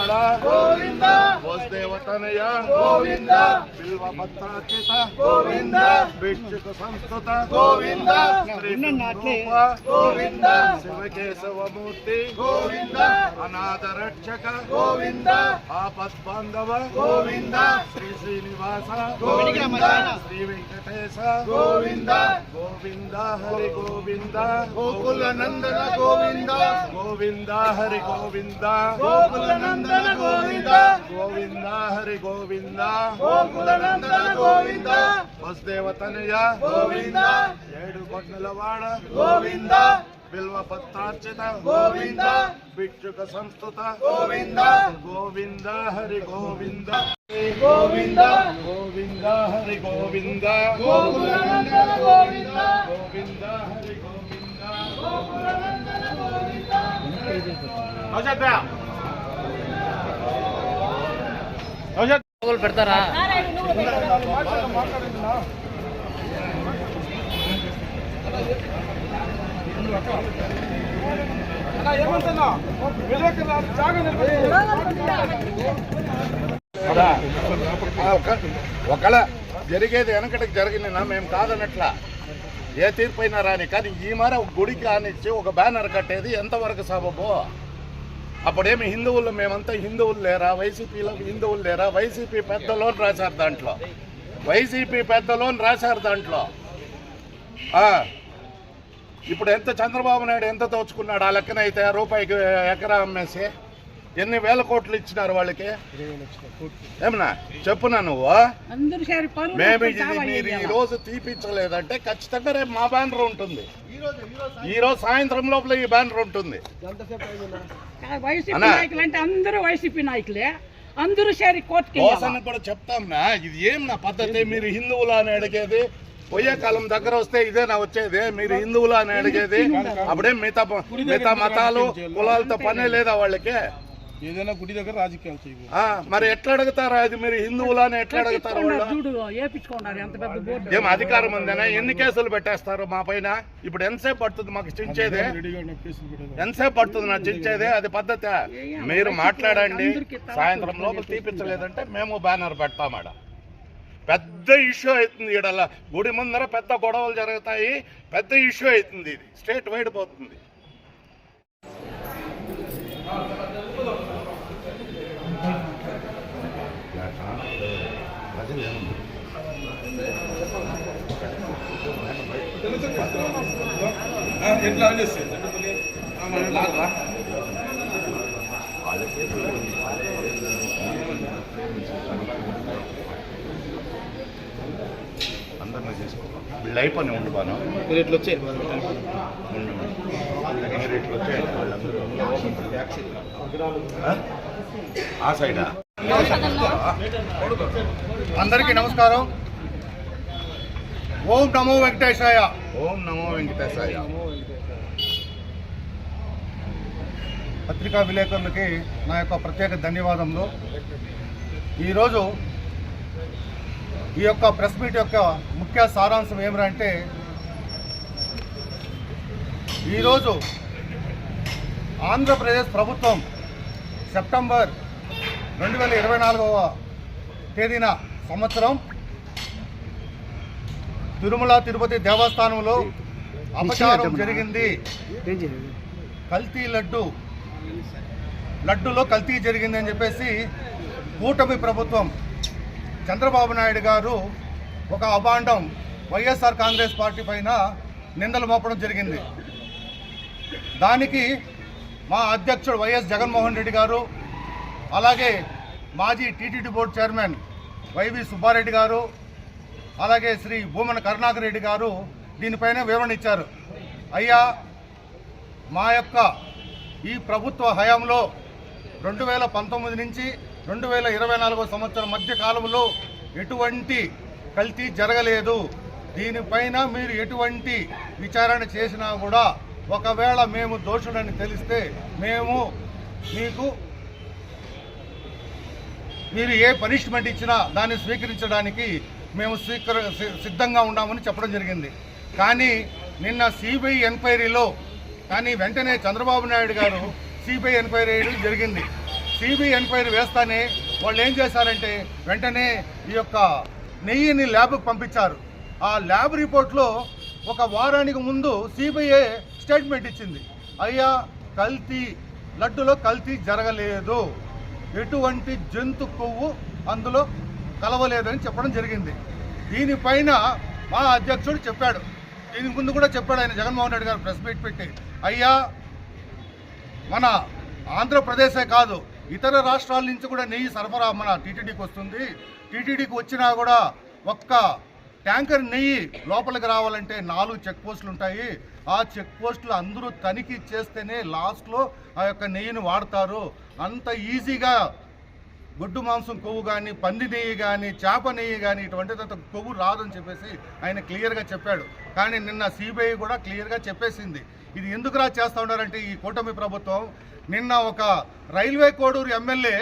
మధ్యకాసులవాడ గోవింద! వసుదేవతనయ గోవింద! బిల్వపత్రాచిత గోవింద! భిక్షుక సంస్కృత? గోవింద! శ్రీరూప గోవింద! శివకేశవమూర్తి? గోవింద! అనాథ రక్షక? గోవింద! ఆపత్ బాంధవ గోవింద! శ్రీ శ్రీనివాస? గోవింద! శ్రీ వెంకటేశ? గోవింద! గోవింద హరి గోవింద? గోకుల నందన గోవింద! గోవింద హరి గోవింద? గోకుల నందన గోవింద ಗೋವಿಂದನ ಗೋವಿಂದ. ಗೋವಿಂದ ಹರಿ ಗೋವಿಂದ. ಗೋಕುಲನಂದನ ಗೋವಿಂದ. ಬಸದೇವ ತನಯ. ಗೋವಿಂದ. ಎರಡು ಕೊಟ್ನಲವಾಡ ಗೋವಿಂದ. ಬಿಲ್ವ ಪತ್ತಾರ್ಚಿತ ಗೋವಿಂದ. ಭಿಕ್ಷುಕ ಸಂಸ್ಕೃತ ಗೋವಿಂದ. ಗೋವಿಂದ ಹರಿ ಗೋವಿಂದ. ಗೋವಿಂದ. ಗೋವಿಂದ ಹರಿ ಗೋವಿಂದ. ಗೋಕುಲನಂದನ ಗೋವಿಂದ. ಗೋವಿಂದ ಹರಿ ಗೋವಿಂದ. ಗೋಕುಲನಂದನ ಗೋವಿಂದ. పెడతారా? ఒకళ్ళ జరిగేది వెనకటికి జరిగిందినా మేము కాదనట్లా. ఏ తీర్పు అయినా రాని. కానీ ఈ మార ఒక గుడికి ఆనిచ్చి ఒక బ్యానర్ కట్టేది ఎంతవరకు సబబో? అప్పుడేమి హిందువులు మేమంతా హిందువులు లేరా? వైసీపీలో హిందువులు లేరా? వైసీపీ పెద్దలో రాశారు దాంట్లో. వైసీపీ పెద్దలో రాశారు దాంట్లో. ఇప్పుడు ఎంత చంద్రబాబు నాయుడు ఎంత దోచుకున్నాడు? ఆ లెక్కన అయితే రూపాయికి ఎకరా అమ్మేసి? ఎన్ని వేల కోట్లు ఇచ్చినారు వాళ్ళకి? ఏమన్నా చెప్పునా నువ్వు? మేము ఇది మీరు ఈ. రోజు తీపించలేదంటే ఖచ్చితంగా రేపు మా బ్యానర్ ఉంటుంది. ఈ రోజు సాయంత్రం లోపల ఈ బ్యానర్ ఉంటుంది. ఆ వైసీపీ అన్నా. నాయకులు అంటే అందరూ వైసీపీ నాయకులే. అందరూ షేర్ కోర్టుకి కూడా చెప్తాంనా ఇది ఏం నా పద్ధతి? మీరు హిందువులు అని అడిగేది పోయే కాలం దగ్గర వస్తే ఇదే నా వచ్చేది. మీరు హిందువులు అని అడిగేది. అప్పుడే మిగతా మిగతా మతాలు కులాలతో పనే లేదా వాళ్ళకి? ఏదైనా గుడి దగ్గర రాజకీయాలు చేయకూడదు. మరి ఎట్లా అడుగుతారు? అది మీరు హిందువులు అని ఎట్లా అడుగుతారు వాళ్ళు? చూడు వేపించుకున్నారు ఎంత పెద్ద బోర్డు ఏం అధికారం ఉందేనా? ఎన్ని కేసులు పెట్టేస్తారు మా పైన? ఇప్పుడు ఎంతసేపు పడుతుంది మాకు చించేదే? ఎంతసేపు పడుతుంది నా చించేదే? అది పద్ధతి మీరు మాట్లాడండి. సాయంత్రం లోపల తీపించలేదంటే మేము బ్యానర్ పెడతామాడ పెద్ద ఇష్యూ అవుతుంది ఈడల గుడి ముందర పెద్ద గొడవలు జరుగుతాయి. పెద్ద ఇష్యూ అవుతుంది ఇది. స్టేట్ వైడ్ పోతుంది. ఎట్లా అనేసి అందరినీ చేసుకోవాలి వీళ్ళు అయిపోయి ఉండు బాను మీరు ఎట్లా వచ్చాయి ఉండు. మీరు ఇట్లా వచ్చేయండి వాళ్ళందరూ. ఆ సైడా అందరికీ నమస్కారం ఓం నమో వెంకటేశాయ ఓం నమో వెంకటేశాయ. పత్రికా విలేకరులకి నా యొక్క ప్రత్యేక ధన్యవాదములు. ఈరోజు ఈ యొక్క ప్రెస్ మీట్ యొక్క ముఖ్య సారాంశం ఏమిటంటే ఈరోజు ఆంధ్రప్రదేశ్ ప్రభుత్వం సెప్టెంబర్ రెండు వేల ఇరవై నాలుగవ తేదీన సంవత్సరం తిరుమల తిరుపతి దేవస్థానంలో అపచారం జరిగింది? కల్తీ లడ్డు. లడ్డులో కల్తీ జరిగిందని చెప్పేసి కూటమి ప్రభుత్వం చంద్రబాబు నాయుడు గారు ఒక అభాండం వైఎస్ఆర్ కాంగ్రెస్ పార్టీ పైన నిందలు మోపడం జరిగింది. దానికి మా అధ్యక్షుడు వైఎస్ జగన్మోహన్ రెడ్డి గారు అలాగే మాజీ TTD board chairman YV Subbareddy garu అలాగే శ్రీ భూమన కరుణాకర్ రెడ్డి గారు దీనిపైన వివరణ ఇచ్చారు. అయ్యా మా యొక్క ఈ ప్రభుత్వ హయాంలో రెండు వేల పంతొమ్మిది నుంచి రెండు వేల ఇరవై నాలుగో సంవత్సరం మధ్య కాలంలో ఎటువంటి కల్తీ జరగలేదు. దీనిపైన మీరు ఎటువంటి విచారణ చేసినా కూడా ఒకవేళ మేము దోషుడని తెలిస్తే మేము మీకు మీరు ఏ పనిష్మెంట్ ఇచ్చినా దాన్ని స్వీకరించడానికి మేము స్వీకర సి- సిద్ధంగా ఉన్నామని చెప్పడం జరిగింది. కానీ నిన్న సిబిఐ ఎంక్వైరీలో కానీ వెంటనే చంద్రబాబు నాయుడు గారు సిబిఐ ఎంక్వైరీ జరిగింది. సిబిఐ ఎంక్వైరీ వేస్తానే వాళ్ళు ఏం చేశారంటే వెంటనే ఈ యొక్క నెయ్యిని ల్యాబ్కి పంపించారు. ఆ ల్యాబ్ రిపోర్ట్లో ఒక వారానికి ముందు సిబిఐ స్టేట్మెంట్ ఇచ్చింది. అయ్యా కల్తీ లడ్డులో కల్తీ జరగలేదు. ఎటువంటి జంతు కొవ్వు అందులో కలవలేదని చెప్పడం జరిగింది. దీనిపైన మా అధ్యక్షుడు చెప్పాడు. దీని ముందు కూడా చెప్పాడు ఆయన జగన్మోహన్ రెడ్డి గారు ప్రెస్ మీట్ పెట్టి. అయ్యా మన ఆంధ్రప్రదేశే కాదు ఇతర రాష్ట్రాల నుంచి కూడా నెయ్యి సరఫరా మన టీటీడీకి వస్తుంది. టీటీడీకి వచ్చినా కూడా ఒక్క ట్యాంకర్ నెయ్యి లోపలికి రావాలంటే నాలుగు చెక్ పోస్టులు ఉంటాయి. ఆ చెక్ పోస్టులు అందరూ తనిఖీ చేస్తేనే లాస్ట్లో ఆ యొక్క నెయ్యిని వాడతారు. అంత ఈజీగా గొడ్డు మాంసం కొవ్వు కానీ పంది నెయ్యి కానీ చేప నెయ్యి కానీ ఇటువంటి కొవ్వు రాదని చెప్పేసి ఆయన క్లియర్గా చెప్పాడు. కానీ నిన్న సిబిఐ కూడా క్లియర్గా చెప్పేసింది. ఇది ఎందుకురా చేస్తా ఉన్నారంటే ఈ కూటమి ప్రభుత్వం నిన్న ఒక రైల్వే కోడూరు ఎమ్మెల్యే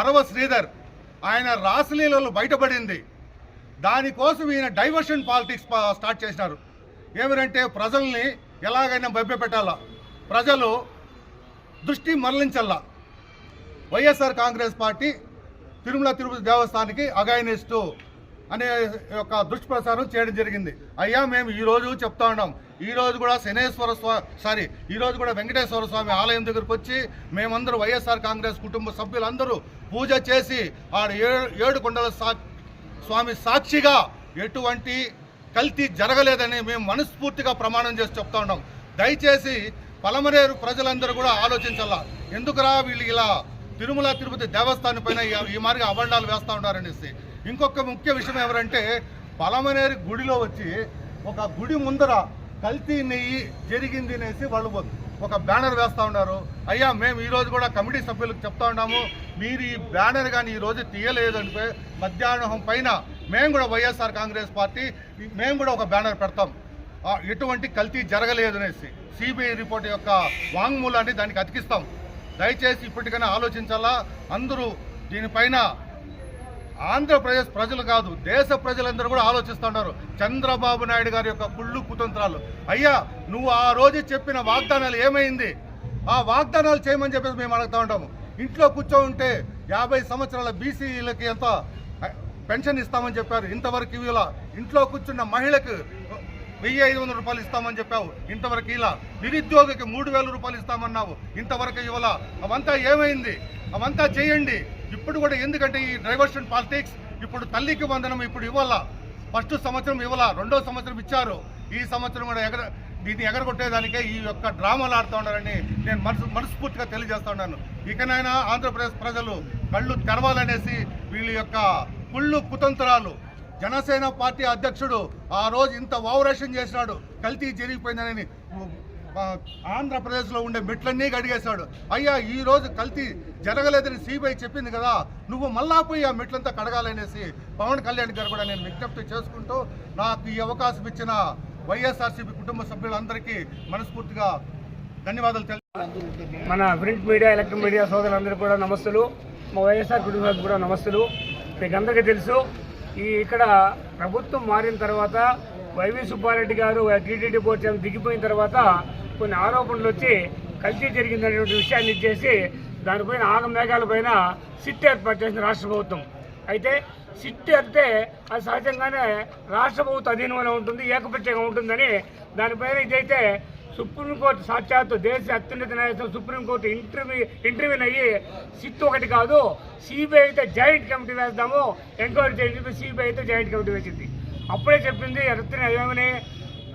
అరవ శ్రీధర్ ఆయన రాసలీలలో బయటపడింది. దానికోసం ఈయన డైవర్షన్ పాలిటిక్స్ స్టార్ట్ చేసినారు. ఏమిటంటే ప్రజల్ని ఎలాగైనా భయపెట్టాలా? ప్రజలు దృష్టి మరలించల్లా? YSR Congress party Tirumala Tirupati దేవస్థానానికి అగైనిస్టు అనే యొక్క దుష్ప్రచారం చేయడం జరిగింది. అయ్యా మేము ఈ రోజు చెప్తా ఉన్నాం. ఈ రోజు కూడా శనేశ్వర స్వామి సారీ ఈరోజు కూడా వెంకటేశ్వర స్వామి ఆలయం దగ్గరకు వచ్చి మేమందరూ వైఎస్ఆర్ కాంగ్రెస్ కుటుంబ సభ్యులందరూ పూజ చేసి ఆడ ఏడు కొండల సా స్వామి సాక్షిగా ఎటువంటి కల్తీ జరగలేదని మేము మనస్ఫూర్తిగా ప్రమాణం చేసి చెప్తా ఉన్నాం. దయచేసి పలమనేరు ప్రజలందరూ కూడా ఆలోచించాలా? ఎందుకురా వీళ్ళు ఇలా తిరుమల తిరుపతి దేవస్థానం పైన ఈ- మార్గ మాదిరిగా అబండాలు వేస్తూ ఉన్నారనేసి. ఇంకొక ముఖ్య విషయం ఎవరంటే బలమనేరి గుడిలో వచ్చి ఒక గుడి ముందర కల్తీ నెయ్యి జరిగింది అనేసి వాళ్ళు ఒక బ్యానర్ వేస్తూ ఉన్నారు. అయ్యా మేము ఈరోజు కూడా కమిటీ సభ్యులకు చెప్తా ఉన్నాము. మీరు ఈ బ్యానర్ కానీ ఈ రోజు తీయలేదంటే మధ్యాహ్నం పైన మేము కూడా వైఎస్ఆర్ కాంగ్రెస్ పార్టీ మేము కూడా ఒక బ్యానర్ పెడతాం. ఎటువంటి కల్తీ జరగలేదు అనేసి. సిబిఐ రిపోర్ట్ యొక్క వాంగ్మూలాన్ని దానికి అతికిస్తాం. దయచేసి ఇప్పటికైనా ఆలోచించాలా? అందరూ దీనిపైన ఆంధ్రప్రదేశ్ ప్రజలు కాదు దేశ ప్రజలందరూ కూడా ఆలోచిస్తున్నారు చంద్రబాబు నాయుడు గారి యొక్క కుళ్ళు కుతంత్రాలు. అయ్యా నువ్వు ఆ రోజు చెప్పిన వాగ్దానాలు ఏమైంది? ఆ వాగ్దానాలు చేయమని చెప్పేసి మేము అడుగుతా ఉంటాము. ఇంట్లో కూర్చో ఉంటే యాభై సంవత్సరాల బీసీలకి ఎంత పెన్షన్ ఇస్తామని చెప్పారు. ఇంతవరకు ఇవ్వాల. ఇంట్లో కూర్చున్న మహిళకు వెయ్యి ఐదు వందల రూపాయలు ఇస్తామని చెప్పావు. ఇంతవరకు ఇలా నిరుద్యోగికి మూడు వేల రూపాయలు ఇస్తామన్నావు. ఇంతవరకు ఇవ్వాల అవంతా ఏమైంది? అవంతా చేయండి. ఇప్పుడు కూడా ఎందుకంటే ఈ డైవర్షన్ పాలిటిక్స్ ఇప్పుడు తల్లికి వందనం ఇప్పుడు ఇవ్వాలా ఫస్ట్ సంవత్సరం ఇవ్వాల రెండో సంవత్సరం ఇచ్చారు. ఈ సంవత్సరం కూడా ఎగర దీన్ని ఎగరగొట్టేదానికే ఈ యొక్క డ్రామాలు ఆడుతూ ఉన్నారని నేను మనసు మనస్ఫూర్తిగా తెలియజేస్తా ఉన్నాను. ఇకనైనా ఆంధ్రప్రదేశ్ ప్రజలు కళ్ళు తెరవాలనేసి వీళ్ళ యొక్క కుళ్ళు కుతంత్రాలు జనసేన పార్టీ అధ్యక్షుడు ఆ రోజు ఇంత ఓవరేషన్ చేసినాడు కల్తీ జరిగిపోయిందని ఆంధ్రప్రదేశ్లో ఉండే మెట్లన్నీ గడిగేశాడు అయ్యా ఈ రోజు కల్తీ జరగలేదని సిబిఐ చెప్పింది కదా నువ్వు మళ్ళా పోయి ఆ మెట్లంతా కడగాలనేసి పవన్ కళ్యాణ్ గారు కూడా నేను విజ్ఞప్తి చేసుకుంటూ నాకు ఈ అవకాశం ఇచ్చిన వైఎస్ఆర్సీపీ కుటుంబ సభ్యులందరికీ మనస్ఫూర్తిగా ధన్యవాదాలు తెలి మన ప్రింట్ మీడియా ఎలక్ట్రిక్ మీడియా సోదరులందరూ కూడా నమస్తులు. మా వైఎస్ఆర్ కుటుంబానికి కూడా నమస్తులు. మీకు అందరికీ తెలుసు ఈ ఇక్కడ ప్రభుత్వం మారిన తర్వాత వైవి సుబ్బారెడ్డి గారు టీటీడీ బోర్డు చైర్మన్ దిగిపోయిన తర్వాత కొన్ని ఆరోపణలు వచ్చి కల్తీ జరిగిందనేటువంటి విషయాన్ని ఇచ్చేసి దానిపైన ఆగమేఘాల పైన సిట్ ఏర్పాటు చేసిన రాష్ట్ర ప్రభుత్వం. అయితే సిట్ అంటే అది సహజంగానే రాష్ట్ర ప్రభుత్వ అధీనంలో ఉంటుంది ఏకపక్షంగా ఉంటుందని దానిపైన ఇదైతే సుప్రీంకోర్టు సాక్షాత్తు దేశ అత్యున్నత న్యాయస్థానం సుప్రీంకోర్టు ఇంటర్వ్యూ ఇంటర్వ్యూని అయ్యి సిట్ ఒకటి కాదు సిబిఐ అయితే జాయింట్ కమిటీ వేస్తాము ఎంక్వైరీ చేసి సిబిఐ అయితే జాయింట్ కమిటీ వేసింది. అప్పుడే చెప్పింది రత్న ఏమని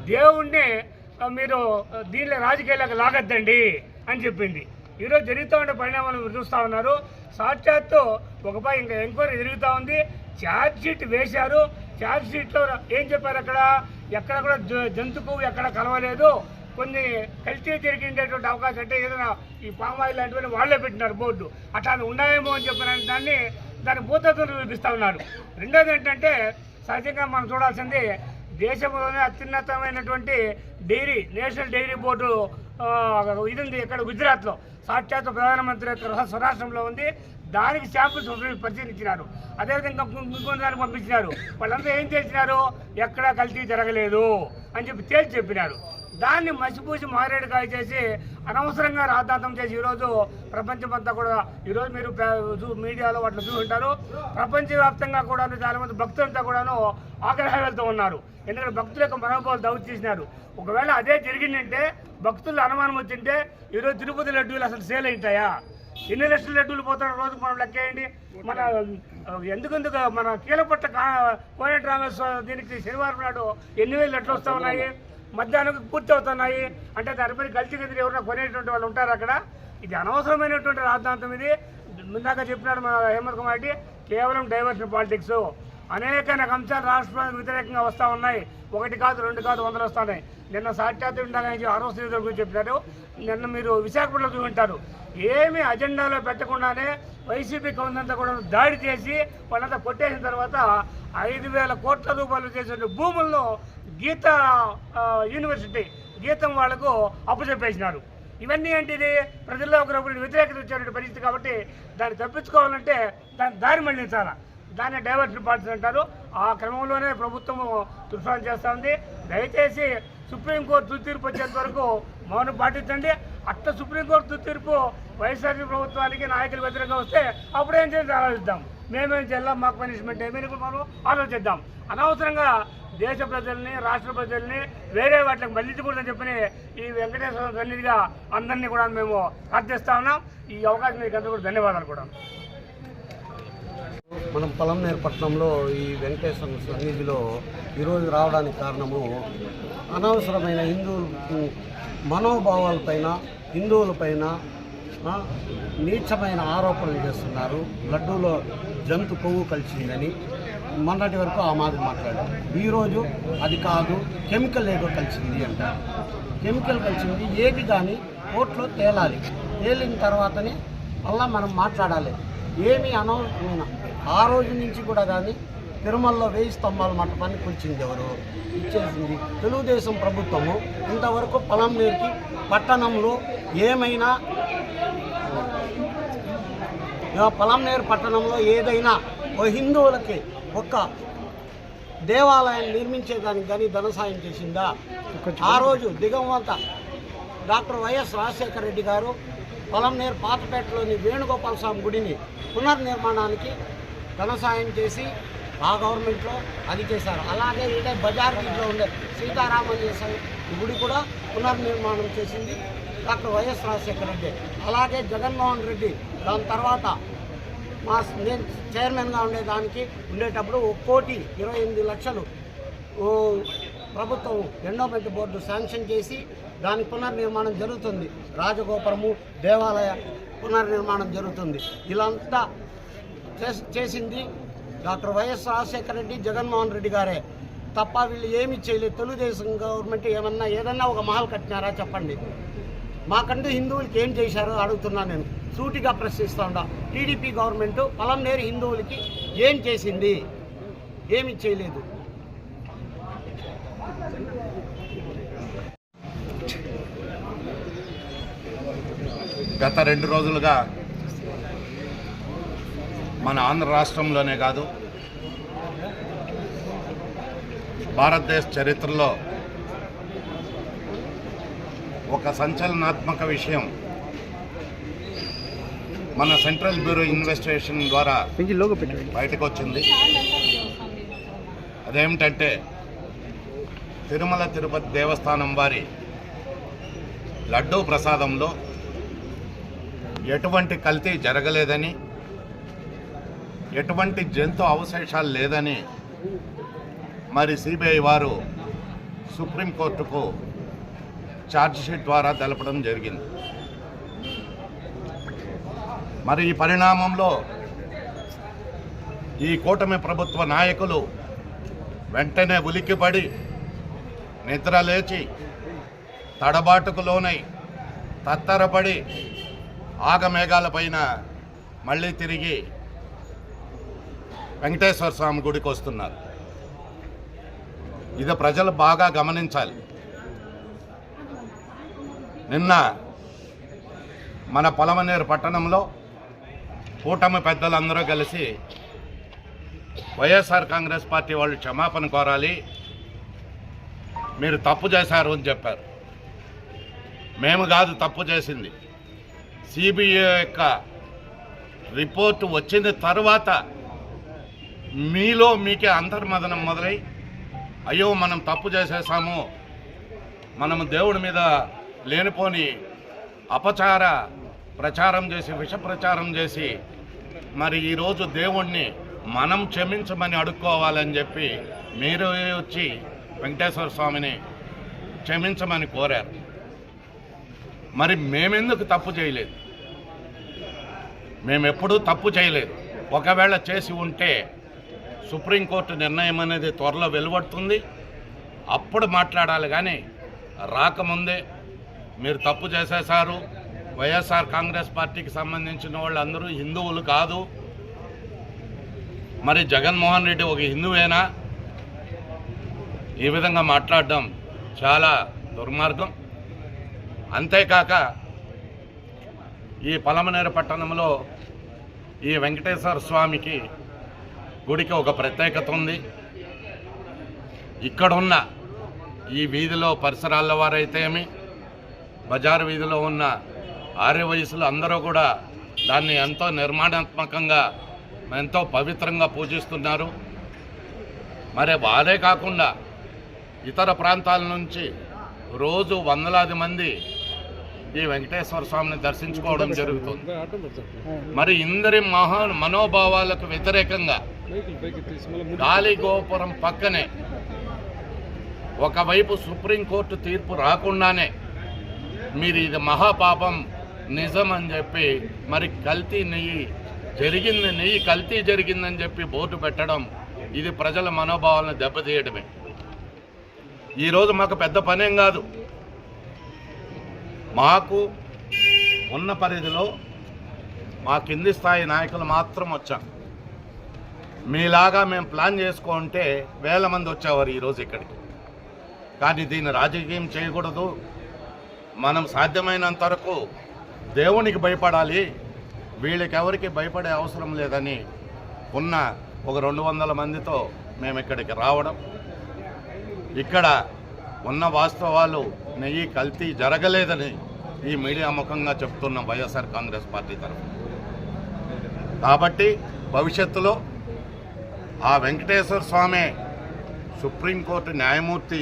దేవుణ్ణి మీరు దీనిలో రాజకీయాలకు లాగద్దండి అని చెప్పింది. ఈరోజు జరుగుతూ ఉండే పరిణామాలు మీరు చూస్తూ ఉన్నారు. సాక్షాత్తు ఒకపై ఇంకా ఎంక్వైరీ జరుగుతూ ఉంది. ఛార్జ్ షీట్ వేశారు. ఛార్జ్ షీట్లో ఏం చెప్పారు అక్కడ? ఎక్కడ కూడా జ- జంతుకు ఎక్కడ కలవలేదు. కొన్ని కల్తీ జరిగేటటువంటి అవకాశం అంటే ఏదైనా ఈ పామాయిల్ లాంటివన్నీ వాళ్ళే పెట్టినారు బోర్డు. అట్లా ఉన్నాయేమో అని చెప్పిన దాన్ని దాని భూతత్వం చూపిస్తూ ఉన్నారు. రెండోది ఏంటంటే సహజంగా మనం చూడాల్సింది దేశంలోనే అత్యున్నతమైనటువంటి డైరీ నేషనల్ డైరీ బోర్డు ఇది ఉంది ఇక్కడ గుజరాత్లో. సాక్షాత్ ప్రధానమంత్రి యొక్క స్వరాష్ట్రంలో ఉంది. దానికి శాంపుల్స్ పరిశీలించినారు. అదేవిధంగా ఇంకొన్ని దానికి పంపించినారు. వాళ్ళందరూ ఏం చేసినారు ఎక్కడా కల్తీ జరగలేదు అని చెప్పి తేల్చి చెప్పినారు. దాన్ని మసిపూసి మారేడుకాయ చేసి అనవసరంగా రాద్ధాంతం చేసి ఈరోజు ప్రపంచమంతా కూడా ఈరోజు మీరు మీడియాలో వాటిని చూసుంటారు ప్రపంచవ్యాప్తంగా కూడా చాలామంది భక్తులంతా కూడాను ఆగ్రహ వెళ్తూ ఉన్నారు. ఎందుకంటే భక్తుల యొక్క మనోభావాలు దౌడు చేసినారు. ఒకవేళ అదే జరిగిందంటే భక్తులు అనుమానం వచ్చింటే ఈరోజు తిరుపతి లడ్డూలు అసలు సేల్ అవుతాయా ఎన్ని లక్షల లడ్డూలు పోతారో రోజుకు మనం లెక్కేయండి మన ఎందుకెందుకు మన కీలపట్ట కా- కోనేటి రామేశ్వర దీనికి శనివారం నాడు ఎన్ని వేలు లడ్లు వస్తూ ఉన్నాయి? మధ్యాహ్నం పూర్తి అవుతున్నాయి అంటే దానిపై గల్చి గదిలు ఎవరైనా కొనేటువంటి వాళ్ళు ఉంటారు అక్కడ? ఇది అనవసరమైనటువంటి రాద్ధాంతం ఇది. ఇందాక చెప్పినాడు మన హేమంత్ కుమార్ రెడ్డి కేవలం డైవర్షన్ పాలిటిక్స్. అనేక అంశాలు రాష్ట్రానికి వ్యతిరేకంగా వస్తూ ఉన్నాయి. ఒకటి కాదు రెండు కాదు వందలు వస్తున్నాయి. నిన్న సాక్షాత్ ఇందాక ఆరో శ్రీధర్ గురించి చెప్పినారు నిన్న మీరు విశాఖపట్నంలో చూపింటారు ఏమి అజెండాలో పెట్టకుండానే వైసీపీ కౌందంతా కూడా దాడి చేసి వాళ్ళంతా కొట్టేసిన తర్వాత ఐదు వేల కోట్ల రూపాయలు చేసిన భూముల్లో గీత యూనివర్సిటీ గీతం వాళ్ళకు అప్పచెప్పేసినారు ఇవన్నీ ఏంటిది ప్రజల్లో ఒకరొకరు వ్యతిరేకత వచ్చేటువంటి పరిస్థితి కాబట్టి దాన్ని తప్పించుకోవాలంటే దాన్ని దారి మళ్ళించాలా దాన్ని డైవర్షన్ పాలిటిక్స్ అంటారు. ఆ క్రమంలోనే ప్రభుత్వము తుఫాన్ చేస్తూ ఉంది దయచేసి సుప్రీంకోర్టు తుది తీర్పు వచ్చేంత వరకు మౌనం పాటించండి. అట్ట సుప్రీంకోర్టు తుది తీర్పు వైఎస్ఆర్సీ ప్రభుత్వానికి నాయకులు వ్యతిరేకంగా వస్తే అప్పుడు ఏం చేసి ఆలోచిద్దాం. మేమేం చేయాలా మాకు పనిష్మెంట్ ఏమీ మనం ఆలోచిద్దాం. అనవసరంగా దేశ ప్రజల్ని రాష్ట్ర ప్రజల్ని వేరే వాటికి మళ్ళించకూడదని చెప్పని ఈ వెంకటేశ్వర సన్నిధిగా అందరినీ కూడా మేము అర్థిస్తా ఉన్నాం. ఈ అవకాశం మీకు అందరూ కూడా ధన్యవాదాలు కూడా. మనం పలంనేరు పట్టణంలో ఈ వెంకటేశ్వర సన్నిధిలో ఈరోజు రావడానికి కారణము అనవసరమైన హిందువులు మనోభావాలపైన హిందువులపైన నీచమైన ఆరోపణలు చేస్తున్నారు. లడ్డూలో జంతు కొవ్వు కలిసిందని మొన్నటి వరకు ఆ మాదిరి మాట్లాడారు. ఈరోజు అది కాదు కెమికల్ ఏదో కలిసింది అంటారు. కెమికల్ కలిసింది ఏది కానీ కోర్టులో తేలాలి. తేలిన తర్వాతనే అలా మనం మాట్లాడాలి. ఏమి అనవసరమైన ఆ రోజు నుంచి కూడా కానీ తిరుమలలో వెయ్యి స్తంభాల మంటపాన్ని కూర్చింది ఎవరు? ఇచ్చేసింది తెలుగుదేశం ప్రభుత్వము. ఇంతవరకు పొలం పొలంనేరుకి పట్టణంలో ఏమైనా పొలంనేరు పట్టణంలో ఏదైనా ఓ హిందువులకి ఒక్క దేవాలయాన్ని నిర్మించేదానికి కానీ ధన సాయం చేసిందా? ఆ రోజు దిగవంత డాక్టర్ వైఎస్ రాజశేఖర రెడ్డి గారు పొలంనేరు పాతపేటలోని వేణుగోపాల స్వామి గుడిని పునర్నిర్మాణానికి ధన సాయం చేసి ఆ గవర్నమెంట్లో అది చేశారు. అలాగే ఇదే బజార్ వీధిలో ఉండే సీతారామయ్య గుడి కూడా పునర్నిర్మాణం చేసింది డాక్టర్ వైఎస్ రాజశేఖర రెడ్డి. అలాగే జగన్మోహన్ రెడ్డి దాని తర్వాత మా నేను చైర్మన్గా ఉండేదానికి ఉండేటప్పుడు ఒక కోటి ఇరవై ఎనిమిది లక్షలు ప్రభుత్వం ఎండోమెంట్ బోర్డు శాంక్షన్ చేసి దాని పునర్నిర్మాణం జరుగుతుంది. రాజగోపురము దేవాలయ పునర్నిర్మాణం జరుగుతుంది. ఇలాంతా చేస్- చేసింది డాక్టర్ వైఎస్ రాజశేఖర రెడ్డి జగన్మోహన్ రెడ్డి గారే. తప్ప వీళ్ళు ఏమి చేయలేదు. తెలుగుదేశం గవర్నమెంట్ ఏమన్నా ఏదన్నా ఒక మహల్ కట్టినారా చెప్పండి. మాకంటూ హిందువులకి ఏం చేశారో అడుగుతున్నా నేను. సూటిగా ప్రశ్నిస్తా ఉన్నా. టీడీపీ గవర్నమెంట్ పొలంనేరు హిందువులకి ఏం చేసింది? ఏమి చేయలేదు. గత రెండు రోజులుగా మన ఆంధ్ర రాష్ట్రంలోనే కాదు భారతదేశ చరిత్రలో ఒక సంచలనాత్మక విషయం. మన సెంట్రల్ బ్యూరో ఇన్వెస్టిగేషన్ ద్వారా బయటకు వచ్చింది అదేమిటంటే తిరుమల తిరుపతి దేవస్థానం వారి లడ్డూ ప్రసాదంలో ఎటువంటి కల్తీ జరగలేదని ఎటువంటి జంతు అవశేషాలు లేదని మరి సిబిఐ వారు సుప్రీంకోర్టుకు ఛార్జ్షీట్ ద్వారా తెలపడం జరిగింది. మరి ఈ పరిణామంలో ఈ కూటమి ప్రభుత్వ నాయకులు వెంటనే ఉలిక్కిపడి నిద్ర లేచి తడబాటుకు లోనై తత్తరపడి ఆగమేఘాలపైన మళ్ళీ తిరిగి వెంకటేశ్వర స్వామి గుడికి వస్తున్నారు. ఇది ప్రజలు బాగా గమనించాలి. నిన్న మన పొలమనేరు పట్టణంలో కూటమి పెద్దలందరూ కలిసి వైఎస్ఆర్ కాంగ్రెస్ పార్టీ వాళ్ళు క్షమాపణ కోరాలి. మీరు తప్పు చేశారు అని చెప్పారు. మేము కాదు తప్పు చేసింది. సిబిఐ యొక్క రిపోర్టు వచ్చిన తర్వాత మీలో మీకే అంతర్మదనం మొదలై అయ్యో మనం తప్పు చేసేసాము మనము దేవుడి మీద లేనిపోని అపచార ప్రచారం చేసి విష ప్రచారం చేసి మరి ఈరోజు దేవుణ్ణి మనం క్షమించమని అడుక్కోవాలని చెప్పి మీరు వచ్చి వెంకటేశ్వర స్వామిని క్షమించమని కోరారు. మరి మేమెందుకు తప్పు చేయలేదు? మేమెప్పుడూ తప్పు చేయలేదు. ఒకవేళ చేసి ఉంటే సుప్రీంకోర్టు నిర్ణయం అనేది త్వరలో వెలువడుతుంది. అప్పుడు మాట్లాడాలి కానీ రాకముందే మీరు తప్పు చేసేశారు. వైఎస్ఆర్ కాంగ్రెస్ పార్టీకి సంబంధించిన వాళ్ళందరూ హిందువులు కాదు. మరి జగన్మోహన్ రెడ్డి ఒక హిందువేనా? ఈ విధంగా మాట్లాడడం చాలా దుర్మార్గం. అంతేకాక ఈ పలమనేరు పట్టణంలో ఈ వెంకటేశ్వర స్వామికి గుడికి ఒక ప్రత్యేకత ఉంది. ఇక్కడున్న ఈ వీధిలో పరిసరాల వారైతేమి బజార్ వీధిలో ఉన్న ఆర్య వయసులు అందరూ కూడా దాన్ని ఎంతో నిర్మాణాత్మకంగా ఎంతో పవిత్రంగా పూజిస్తున్నారు. మరి వారే కాకుండా ఇతర ప్రాంతాల నుంచి రోజు వందలాది మంది ఈ వెంకటేశ్వర స్వామిని దర్శించుకోవడం జరుగుతుంది. మరి ఇందరి మహా మనోభావాలకు వ్యతిరేకంగా గాలి గోపురం పక్కనే ఒకవైపు సుప్రీంకోర్టు తీర్పు రాకుండానే మీరు ఇది మహాపాపం నిజం అని చెప్పి మరి కల్తీ నెయ్యి జరిగింది నెయ్యి కల్తీ జరిగిందని చెప్పి బోర్డు పెట్టడం ఇది ప్రజల మనోభావాలను దెబ్బతీయడమే ఈరోజు మాకు పెద్ద పనేం కాదు. మాకు ఉన్న పరిధిలో మా కింది స్థాయి నాయకులు మాత్రం వచ్చాం మీలాగా మేము ప్లాన్ చేసుకుంటే వేల మంది వచ్చేవారు ఈరోజు ఇక్కడికి. కానీ దీన్ని రాజకీయం చేయకూడదు. మనం సాధ్యమైనంత వరకు దేవునికి భయపడాలి. వీళ్ళకెవరికి భయపడే అవసరం లేదని ఉన్న ఒక రెండు వందల మందితో మేము ఇక్కడికి రావడం. ఇక్కడ ఉన్న వాస్తవాలు నెయ్యి కల్తీ జరగలేదని ఈ మీడియా ముఖంగా చెప్తున్న వైఎస్ఆర్ కాంగ్రెస్ పార్టీ తరఫు కాబట్టి భవిష్యత్తులో ఆ వెంకటేశ్వర స్వామి సుప్రీంకోర్టు న్యాయమూర్తి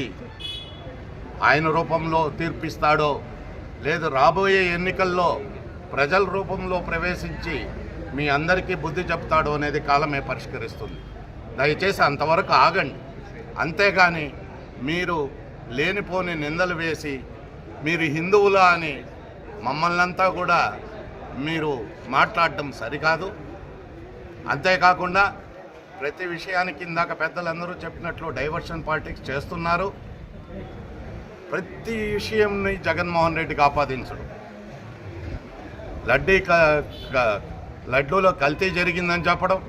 ఆయన రూపంలో తీర్పిస్తాడో లేదు రాబోయే ఎన్నికల్లో ప్రజల రూపంలో ప్రవేశించి మీ అందరికీ బుద్ధి చెప్తాడో అనేది కాలమే పరిష్కరిస్తుంది. దయచేసి అంతవరకు ఆగండి. అంతేగాని మీరు లేనిపోని నిందలు వేసి మీరు హిందువులా అని మమ్మల్నంతా కూడా మీరు మాట్లాడడం సరికాదు. అంతేకాకుండా ప్రతి విషయానికి ఇందాక పెద్దలందరూ చెప్పినట్లు డైవర్షన్ పాలిటిక్స్ చేస్తున్నారు. ప్రతి విషయంని జగన్మోహన్ రెడ్డికి ఆపాదించడు లడ్డీ లడ్డూలో కల్తీ జరిగిందని చెప్పడం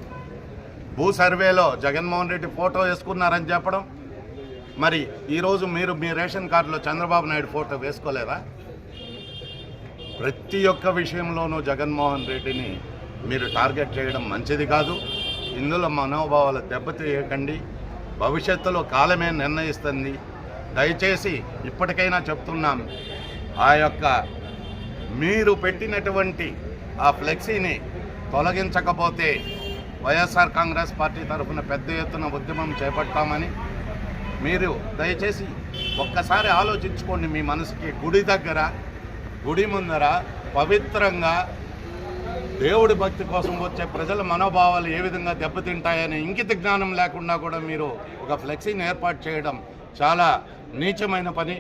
భూ సర్వేలో జగన్మోహన్ రెడ్డి ఫోటో వేసుకున్నారని చెప్పడం మరి ఈరోజు మీరు మీ రేషన్ కార్డులో చంద్రబాబు నాయుడు ఫోటో వేసుకోలేదా? ప్రతి ఒక్క విషయంలోనూ జగన్మోహన్ రెడ్డిని మీరు టార్గెట్ చేయడం మంచిది కాదు. ఇందులో మనోభావాలు దెబ్బతీయకండి. భవిష్యత్తులో కాలమే నిర్ణయిస్తుంది. దయచేసి ఇప్పటికైనా చెప్తున్నాం ఆ యొక్క మీరు పెట్టినటువంటి ఆ ఫ్లెక్సీని తొలగించకపోతే వైఎస్ఆర్ కాంగ్రెస్ పార్టీ తరఫున పెద్ద ఎత్తున ఉద్యమం చేపట్టామని మీరు దయచేసి ఒక్కసారి ఆలోచించుకోండి మీ మనసుకి. గుడి దగ్గర గుడి ముందర పవిత్రంగా దేవుడి భక్తి కోసం వచ్చే ప్రజల మనోభావాలు ఏ విధంగా దెబ్బతింటాయనే ఇంకిత జ్ఞానం లేకుండా కూడా మీరు ఒక ఫ్లెక్సీని ఏర్పాటు చేయడం చాలా నీచమైన పని.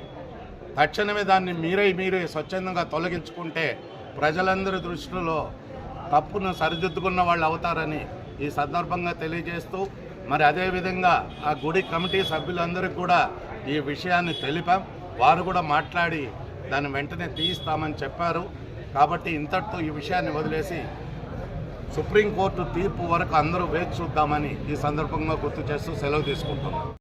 తక్షణమే దాన్ని మీరే మీరే స్వచ్ఛందంగా తొలగించుకుంటే ప్రజలందరి దృష్టిలో తప్పును సరిదిద్దుకున్న వాళ్ళు అవుతారని ఈ సందర్భంగా తెలియజేస్తూ మరి అదేవిధంగా ఆ గుడి కమిటీ సభ్యులందరికీ కూడా ఈ విషయాన్ని తెలిపాం. వారు కూడా మాట్లాడి దాన్ని వెంటనే తీయిస్తామని చెప్పారు. కాబట్టి ఇంతటితో ఈ విషయాన్ని వదిలేసి సుప్రీంకోర్టు తీర్పు వరకు అందరూ వేచి చూద్దామని ఈ సందర్భంగా గుర్తు చేస్తూ సెలవు తీసుకుంటున్నాం.